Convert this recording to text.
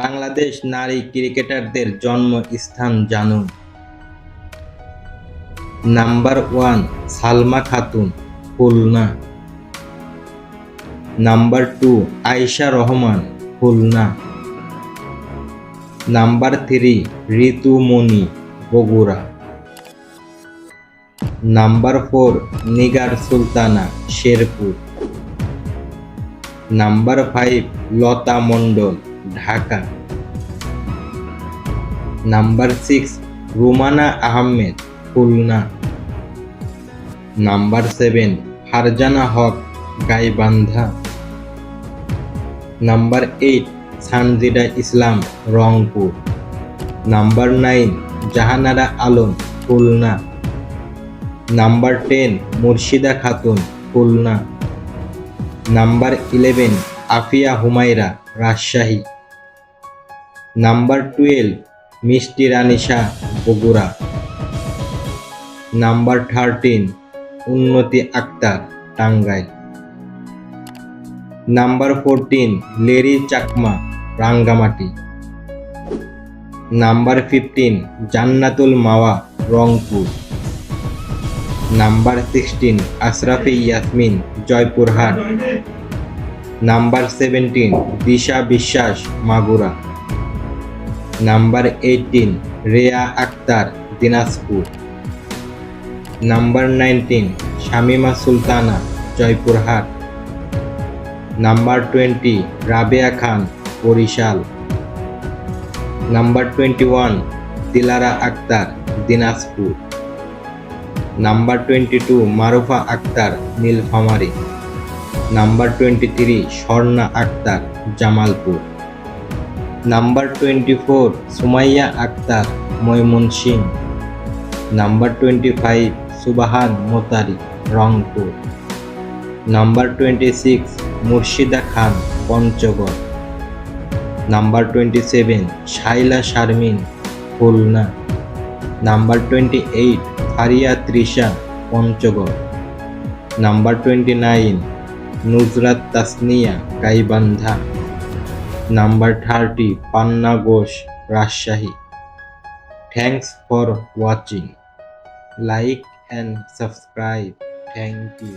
বাংলাদেশ নারী ক্রিকেটারদের জন্মস্থান জানুন number one Salma Khatun Khulna number two Ayesha Rahman Khulna number three Ritumoni Bogura number four Nigar Sultana Sherpur number five Lata Mondal Dhaka number six Rumana Ahmed Khulna number seven Farzana Haque Gaibandha number eight Sanjida Islam Rangpur number nine Jahanara Alam Khulna number ten Murshida Khatun Khulna number eleven Afia Humaira Rajshahi number twelve Mishti Rani Shah Bogura number thirteen Unnoti Akter Tangail number fourteen Leri Chakma Rangamati number fifteen Jannatul Mawa Rangpur number sixteen Ashrafi Yasmin Joypurhat number seventeen Disha Biswas Magura number eighteen Reya Akter Dinajpur number nineteen Shamima Sultana Joypurhat number twenty Rabeya Khan Barishal number twenty one Dilara Akter Dinajpur number twenty two Marufa Akter Nilphamari number twenty three Sharna Akter Jamalpur number twenty four Sumaiya Akter সিং number twenty five Subahan Motari Rangpur number twenty six Murshida Khan Panchagarh number twenty seven Shaila Sharmin Khulna number twenty eight Faria Trisha Panchagarh number twenty nine Nusrat Tasnia Gaibandha number thirty Panna Ghosh Rajshahi thanks for watching like and subscribe thank you